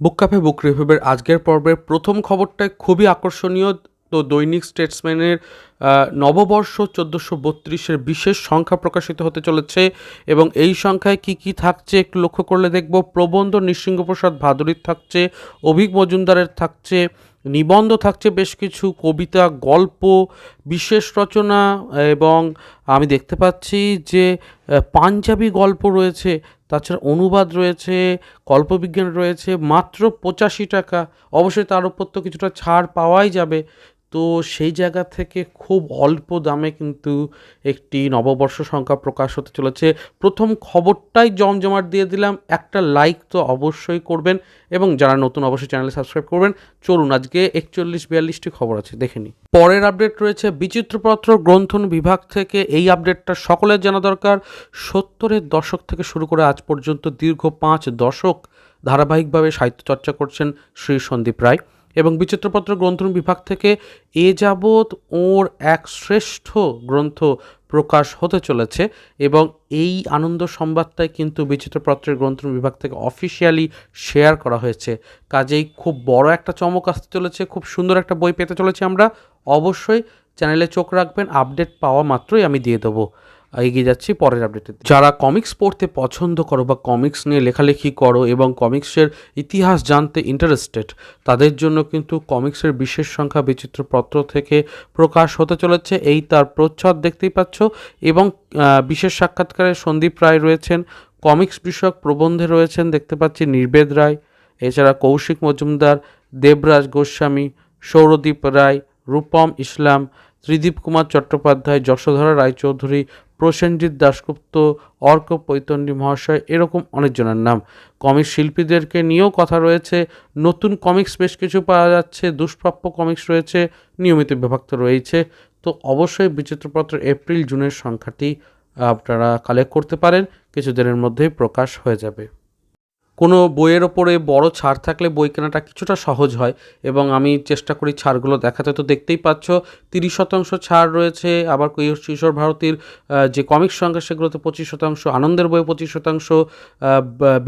বুক cafe বুক রিভিউবের আজকের পর্বের প্রথম খবরটাই খুবই আকর্ষণীয়। তো দৈনিক স্টেটসম্যানের নববর্ষ চোদ্দোশো বত্রিশের বিশেষ সংখ্যা প্রকাশিত হতে চলেছে এবং এই সংখ্যায় কি কি থাকছে একটু লক্ষ্য করলে দেখব। প্রবন্ধ নৃসিংহপ্রসাদ ভাদুরীর থাকছে, অভিক মজুমদারের থাকছে নিবন্ধ থাকছে বেশ কিছু কবিতা, গল্প, বিশেষ রচনা এবং আমি দেখতে পাচ্ছি যে পাঞ্জাবি গল্প রয়েছে, তাছাড়া অনুবাদ রয়েছে, কল্পবিজ্ঞান রয়েছে, মাত্র পঁচাশি টাকা। অবশ্যই তার উপর তো কিছুটা ছাড় পাওয়াই যাবে। তো সেই জায়গা থেকে খুব অল্প দামে কিন্তু একটি নববর্ষ সংখ্যা প্রকাশ হতে চলেছে। প্রথম খবরটাই জমজমাট দিয়ে দিলাম, একটা লাইক তো অবশ্যই করবেন এবং যারা নতুন অবশ্যই চ্যানেলে সাবস্ক্রাইব করবেন। চলুন আজকে একচল্লিশ বিয়াল্লিশটি খবর আছে, দেখে নিই। পরের আপডেট রয়েছে বিচিত্রপত্র গ্রন্থন বিভাগ থেকে। এই আপডেটটা সকলের জানা দরকার। সত্তরের দশক থেকে শুরু করে আজ পর্যন্ত দীর্ঘ পাঁচ দশক ধারাবাহিকভাবে সাহিত্য চর্চা করছেন শ্রী সন্দীপ রায়। এবং বিচিত্রপত্র গ্রন্থন বিভাগ থেকে এ যাবৎ ওর এক শ্রেষ্ঠ গ্রন্থ প্রকাশ হতে চলেছে এবং এই আনন্দ সংবাদটাই কিন্তু বিচিত্রপত্রের গ্রন্থন বিভাগ থেকে অফিসিয়ালি শেয়ার করা হয়েছে। কাজেই খুব বড় একটা চমক আসতে চলেছে, খুব সুন্দর একটা বই পেতে চলেছি আমরা। অবশ্যই চ্যানেলে চোখ রাখবেন, আপডেট পাওয়া মাত্রই আমি দিয়ে দেবো। এগিয়ে যাচ্ছি পরের আপডেটে যারা কমিক্স পড়তে পছন্দ করো বা কমিক্স নিয়ে লেখালেখি করো এবং কমিক্সের ইতিহাস জানতে ইন্টারেস্টেড তাদের জন্য কিন্তু কমিক্সের বিশেষ সংখ্যা বিচিত্রপত্র থেকে প্রকাশ হতে চলেছে। এই তার প্রচ্ছদ দেখতেই পাচ্ছ এবং বিশেষ সাক্ষাৎকারে সন্দীপ রায় রয়েছেন কমিক্স বিষয়ক প্রবন্ধে রয়েছেন, দেখতে পাচ্ছি নির্বেদ রায়, এছাড়া কৌশিক মজুমদার, দেবরাজ গোস্বামী, সৌরদীপ রায়, রূপম ইসলাম, ত্রিদীপ কুমার চট্টোপাধ্যায়, যশোধরা রায়চৌধুরী প্রসেনজিৎ দাশগুপ্ত, অর্ক পৈতন্ডী মহাশয়, এরকম অনেকজনের নাম। কমিক শিল্পীদেরকে নিয়েও কথা রয়েছে। নতুন কমিক্স বেশ কিছু পাওয়া যাচ্ছে, দুষ্প্রাপ্য কমিক্স রয়েছে, নিয়মিত বিভক্ত রয়েছে তো অবশ্যই বিচিত্রপত্র এপ্রিল, জুনের সংখ্যাটি আপনারা কালেক্ট করতে পারেন, কিছুদিনের মধ্যেই প্রকাশ হয়ে যাবে। কোনো বইয়ের ওপরে বড় ছাড় থাকলে বই কেনাটা কিছুটা সহজ হয় এবং আমি চেষ্টা করি ছাড়গুলো দেখাতে। তো দেখতেই পাচ্ছ তিরিশ শতাংশ ছাড় রয়েছে আবার কৈশোর ভারতীর যে কমিক্স সংখ্যা সেগুলোতে পঁচিশ শতাংশ আনন্দের বই পঁচিশ শতাংশ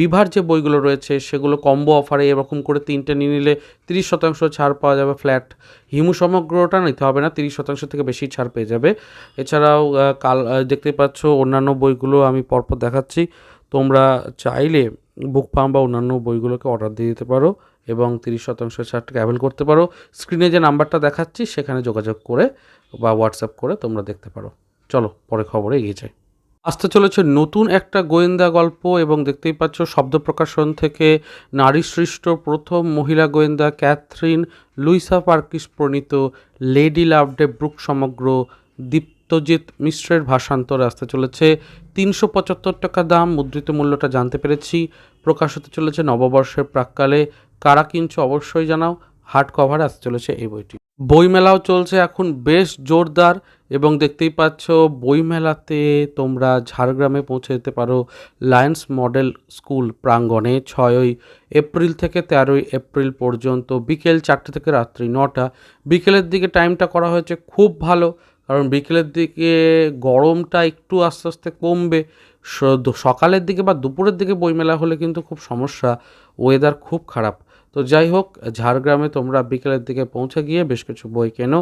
বিভার যে বইগুলো রয়েছে সেগুলো কম্বো অফারে এরকম করে তিনটে নিয়ে নিলে তিরিশ শতাংশ ছাড় পাওয়া যাবে ফ্ল্যাট হিমু সমগ্রটা নিতে হবে না তিরিশ শতাংশ থেকে বেশি ছাড় পেয়ে যাবে। এছাড়াও কাল আহ, দেখতেই পাচ্ছ অন্যান্য বইগুলো আমি পরপর দেখাচ্ছি। তোমরা চাইলে বুক ফার্ম বা অন্যান্য বইগুলোকে অর্ডার দিয়ে দিতে পারো এবং তিরিশ শতাংশ ছাড়টাকে অ্যাভেল করতে পারো। স্ক্রিনে যে নাম্বারটা দেখাচ্ছি, সেখানে যোগাযোগ করে বা হোয়াটসঅ্যাপ করে তোমরা দেখতে পারো। চলো, পরে খবরে এগিয়ে যাই। আসতে চলেছে নতুন একটা গোয়েন্দা গল্প এবং দেখতেই পাচ্ছ শব্দ প্রকাশন থেকে নারী সৃষ্ট প্রথম মহিলা গোয়েন্দা ক্যাথরিন লুইসা পার্কিস প্রণীত লেডি লাভডে ব্রুক সমগ্র দীপ্তজিৎ মিশ্রের ভাষান্তরে আসতে চলেছে। তিনশো পঁচাত্তর টাকা দাম, মুদ্রিত মূল্যটা জানতে পেরেছি। প্রকাশ হতে চলেছে নববর্ষের প্রাককালে। কারা কিনছো অবশ্যই জানাও। হার্ড কভার আসতে চলেছে এই বইটি। বইমেলাও চলছে এখন বেশ জোরদার এবং দেখতেই পাচ্ছ বইমেলাতে তোমরা ঝাড়গ্রামে পৌঁছে যেতে পারো লায়ন্স মডেল স্কুল প্রাঙ্গণে ছয়ই এপ্রিল থেকে তেরোই এপ্রিল পর্যন্ত। বিকেল চারটে থেকে রাত্রি নটা। বিকেলের দিকে টাইমটা করা হয়েছে খুব ভালো। কারণ বিকেলের দিকে গরমটা একটু আস্তে আস্তে কমবে। সকালের দিকে বা দুপুরের দিকে বইমেলা হলে কিন্তু খুব সমস্যা ওয়েদার খুব খারাপ। তো যাই হোক, ঝাড়গ্রামে তোমরা বিকেলের দিকে পৌঁছে গিয়ে বেশ কিছু বই কেনো।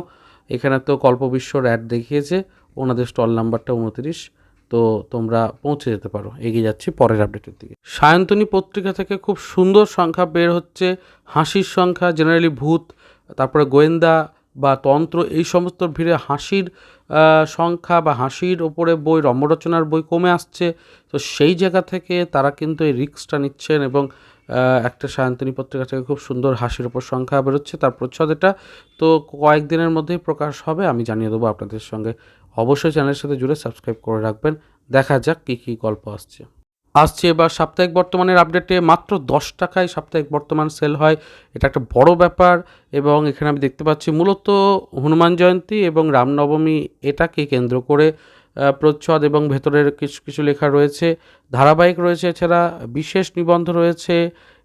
এখানে তো কল্পবিশ্বর অ্যাড দেখিয়েছে, ওনাদের স্টল নাম্বারটা উনত্রিশ। তো তোমরা পৌঁছে যেতে পারো। এগিয়ে যাচ্ছি পরের আপডেটের দিকে। সায়ন্তনী পত্রিকা থেকে খুব সুন্দর সংখ্যা বের হচ্ছে, হাসির সংখ্যা জেনারেলি ভূত, তারপরে গোয়েন্দা বা তন্ত্র, এই সমস্ত ভিড়ে হাসির সংখ্যা বা হাসির ওপরে বই, রম্যরচনার বই কমে আসছে। তো সেই জায়গা থেকে তারা কিন্তু এই রিস্কটা নিচ্ছেন এবং একটা সায়ন্তনী পত্রিকা থেকে খুব সুন্দর হাসির ওপর সংখ্যা বেরোচ্ছে। তার প্রচ্ছদ এটা। তো কয়েকদিনের মধ্যেই প্রকাশ হবে। আমি জানিয়ে দেবো আপনাদের সঙ্গে। অবশ্যই চ্যানেলের সাথে জুড়ে সাবস্ক্রাইব করে রাখবেন। দেখা যাক কী কী গল্প আসছে। আসছে এবার সাপ্তাহিক বর্তমানের আপডেটে মাত্র দশ টাকায় সাপ্তাহিক বর্তমান সেল হয়। এটা একটা বড় ব্যাপার এবং এখানে আমি দেখতে পাচ্ছি মূলত হনুমান জয়ন্তী এবং রামনবমী এটাকে কেন্দ্র করে প্রচ্ছদ এবং ভেতরের কিছু কিছু লেখা রয়েছে। ধারাবাহিক রয়েছে এছাড়া বিশেষ নিবন্ধ রয়েছে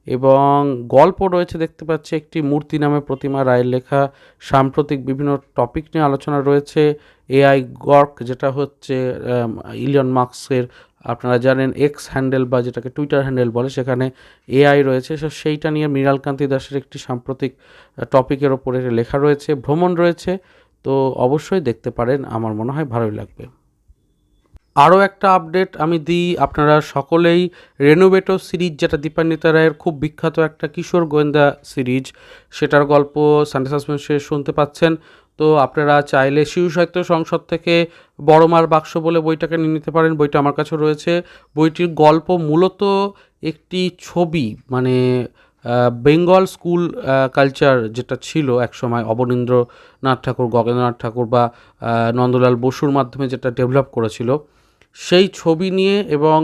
এবং গল্প রয়েছে দেখতে পাচ্ছি একটি মূর্তি নামে প্রতিমা রায়ের লেখা। সাম্প্রতিক বিভিন্ন টপিক নিয়ে আলোচনা রয়েছে। এআই গর্ক যেটা হচ্ছে ইলিয়ন মার্কসের আপনারা জানেন এক্স হ্যান্ডেল বা যেটাকে টুইটার হ্যান্ডেল বলে, সেখানে এআই রয়েছে। সো সেইটা নিয়ে মৃণালকান্তি দাসের একটি সাম্প্রতিক টপিকের ওপরে লেখা রয়েছে, ভ্রমণ রয়েছে। তো অবশ্যই দেখতে পারেন। আমার মনে হয় ভালোই লাগবে। আরও একটা আপডেট আমি দিই। আপনারা সকলেই রেনোভেটো সিরিজ যেটা দীপান্বিতা রায়ের খুব বিখ্যাত একটা কিশোর গোয়েন্দা সিরিজ সেটার গল্প সানডে সাসপেন্সে শুনতে পাচ্ছেন। তো আপনারা চাইলে শিশু সাহিত্য সংসদ থেকে বড়মার বাক্স বলে বইটাকে নিয়ে নিতে পারেন। বইটা আমার কাছে রয়েছে। বইটির গল্প মূলত একটি ছবি মানে বেঙ্গল স্কুল কালচার যেটা ছিল একসময় অবনীন্দ্রনাথ ঠাকুর, গগেন্দ্রনাথ ঠাকুর বা নন্দলাল বসুর মাধ্যমে যেটা ডেভেলপ করেছিল। সেই ছবি নিয়ে এবং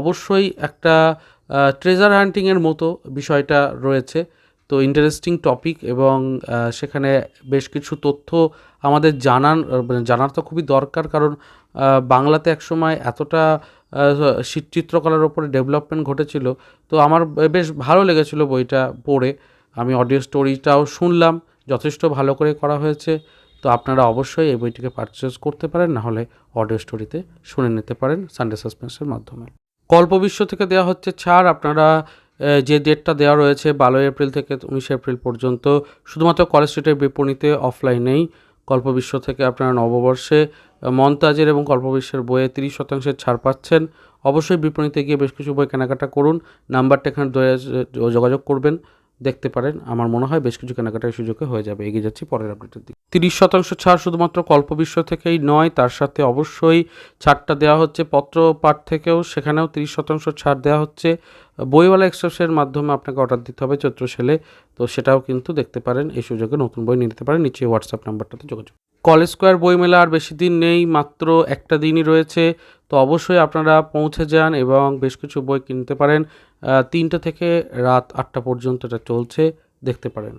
অবশ্যই একটা ট্রেজার হান্টিংয়ের মতো বিষয়টা রয়েছে। তো ইন্টারেস্টিং টপিক এবং সেখানে বেশ কিছু তথ্য আমাদের জানান মানে জানার তো খুবই দরকার কারণ বাংলাতে একসময় এতটা চিত্রকলার ওপরে ডেভেলপমেন্ট ঘটেছিল। তো আমার বেশ ভালো লেগেছিল বইটা পড়ে। আমি অডিও স্টোরিটাও শুনলাম, যথেষ্ট ভালো করে করা হয়েছে। তো আপনারা অবশ্যই এই বইটিকে পারচেস করতে পারেন, না হলে অডিও স্টোরিতে শুনে নিতে পারেন সানডে সাসপেন্সের মাধ্যমে। কল্পবিশ্ব থেকে দেওয়া হচ্ছে ছাড়। আপনারা যে ডেটটা দেওয়া রয়েছে বারোই এপ্রিল থেকে উনিশে এপ্রিল পর্যন্ত, শুধুমাত্র কলেজ স্ট্রিটের বিপণীতে অফলাইনেই। কল্পবিশ্ব থেকে আপনারা নববর্ষে মন্তাজের এবং কল্পবিশ্বের বইয়ে তিরিশ শতাংশের ছাড় পাচ্ছেন। অবশ্যই বিপণীতে গিয়ে বেশ কিছু বই কেনাকাটা করুন। নাম্বারটা এখানে যোগাযোগ করবেন। দেখতে পারেন। আমার মনে হয় বেশ কিছু কেনাকাটার সুযোগে হয়ে যাবে। এগিয়ে যাচ্ছি পরের আপডেটের দিকে। তিরিশ শতাংশ ছাড় শুধুমাত্র কল্প বিশ্ব থেকেই নয়, তার সাথে অবশ্যই ছাড়টা দেওয়া হচ্ছে পত্র পাঠ থেকেও। সেখানেও তিরিশ শতাংশ ছাড় দেওয়া হচ্ছে। বইওয়ালা এক্সপ্রেসের মাধ্যমে আপনাকে অর্ডার দিতে হবে চৈত্র সেলে। তো সেটাও কিন্তু দেখতে পারেন। এই সুযোগে নতুন বই নিতে পারেন। নিচে হোয়াটসঅ্যাপ নাম্বারটাতে যোগাযোগ কলেজ স্কোয়ার বইমেলা আর বেশি দিন নেই, মাত্র একটা দিনই রয়েছে। তো অবশ্যই আপনারা পৌঁছে যান এবং বেশ কিছু বই কিনতে পারেন। তিনটে থেকে রাত আটটা পর্যন্ত এটা চলছে, দেখতে পারেন।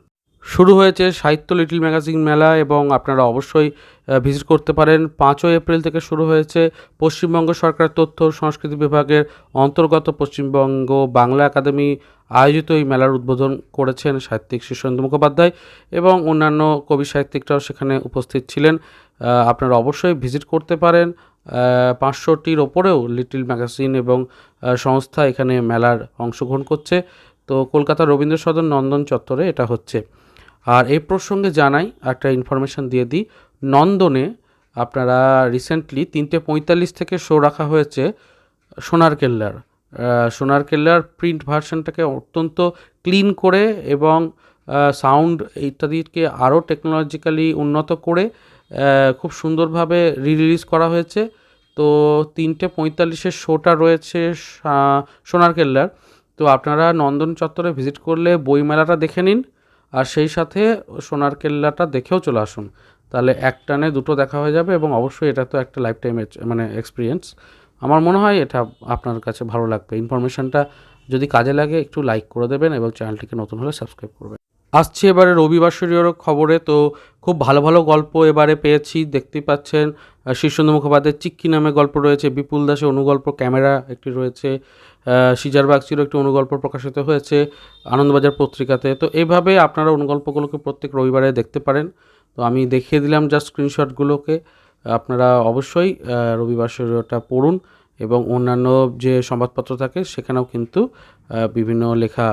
শুরু হয়েছে সাহিত্য লিটিল ম্যাগাজিন মেলা এবং আপনারা অবশ্যই ভিজিট করতে পারেন। পাঁচই এপ্রিল থেকে শুরু হয়েছে পশ্চিমবঙ্গ সরকার তথ্য সংস্কৃতি বিভাগের অন্তর্গত পশ্চিমবঙ্গ বাংলা একাডেমি আয়োজিত এই মেলার উদ্বোধন করেছেন সাহিত্যিক শীর্ষেন্দু মুখোপাধ্যায় এবং অন্যান্য কবি সাহিত্যিকরাও সেখানে উপস্থিত ছিলেন। আপনারা অবশ্যই ভিজিট করতে পারেন। পাঁচশোটির ওপরেও লিটিল ম্যাগাজিন এবং সংস্থা এখানে মেলার অংশগ্রহণ করছে। তো কলকাতা রবীন্দ্র সদন নন্দন চত্বরে এটা হচ্ছে। আর এই প্রসঙ্গে জানাই, একটা ইনফরমেশন দিয়ে দিই। নন্দনে আপনারা রিসেন্টলি তিনটে পঁয়তাল্লিশ থেকে শো রাখা হয়েছে সোনার কেল্লার। সোনার কেল্লার প্রিন্ট ভার্সনটাকে অত্যন্ত ক্লিন করে এবং সাউন্ড ইত্যাদিকে আরও টেকনোলজিক্যালি উন্নত করে খুব সুন্দরভাবে রিলিজ করা হয়েছে। তো তিনটে পঁয়তাল্লিশের শোটা রয়েছে সোনার কেল্লার। তো আপনারা নন্দন চত্বরে ভিজিট করলে বইমেলাটা দেখে নিন। আর সেই সাথে সোনার কেল্লাটা দেখেও চলে আসুন। তাহলে এক টানে দুটো দেখা হয়ে যাবে এবং অবশ্যই এটা তো একটা লাইফ টাইম মানে এক্সপিরিয়েন্স আমার মনে হয় এটা আপনার কাছে ভালো লাগবে। ইনফরমেশানটা যদি কাজে লাগে একটু লাইক করে দেবেন এবং চ্যানেলটিকে নতুন হলে সাবস্ক্রাইব করবেন। আসছি এবারে রবিবাসরীয় খবরে, তো খুব ভালো ভালো গল্প এবারে পেয়েছি। দেখতে পাচ্ছেন শীর্ষেন্দু মুখোপাধ্যায়ের চিক্কি নামে গল্প রয়েছে, বিপুল দাসের অনুগল্প ক্যামেরা একটি রয়েছে সিজার বাগচিরও একটি অনুগল্প প্রকাশিত হয়েছে আনন্দবাজার পত্রিকাতে। তো এইভাবে আপনারা অনুগল্পগুলোকে প্রত্যেক রবিবারে দেখতে পারেন। তো আমি দেখিয়ে দিলাম জাস্ট স্ক্রিনশটগুলোকে। আপনারা অবশ্যই রবিবার রবিবাসরীয়টা পড়ুন এবং অন্যান্য যে সংবাদপত্র থাকে, সেখানেও কিন্তু বিভিন্ন লেখা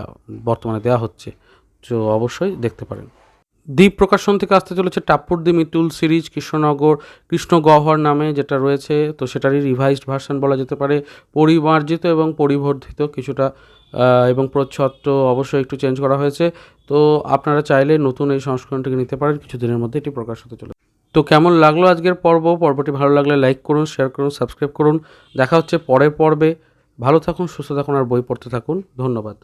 বর্তমানে দেওয়া হচ্ছে। তো অবশ্যই দেখতে পারেন। দ্বীপ প্রকাশন থেকে আসতে চলেছে টাপ্পুর দি মিতুল সিরিজ কৃষ্ণনগর কৃষ্ণ গহ্বর নামে যেটা রয়েছে, তো সেটারই রিভাইজড ভার্সন বলা যেতে পারে। পরিমার্জিত এবং পরিবর্ধিত কিছুটা এবং প্রচ্ছদ অবশ্যই একটু চেঞ্জ করা হয়েছে। তো আপনারা চাইলে নতুন এই সংস্করণটিকে নিতে পারেন। কিছুদিনের মধ্যে এটি প্রকাশ হতে চলে তো কেমন লাগল আজকের পর্ব? পর্বটি ভালো লাগলে লাইক করুন শেয়ার করুন সাবস্ক্রাইব করুন। দেখা হচ্ছে পরের পর্বে। ভালো থাকুন, সুস্থ থাকুন, আর বই পড়তে থাকুন। ধন্যবাদ।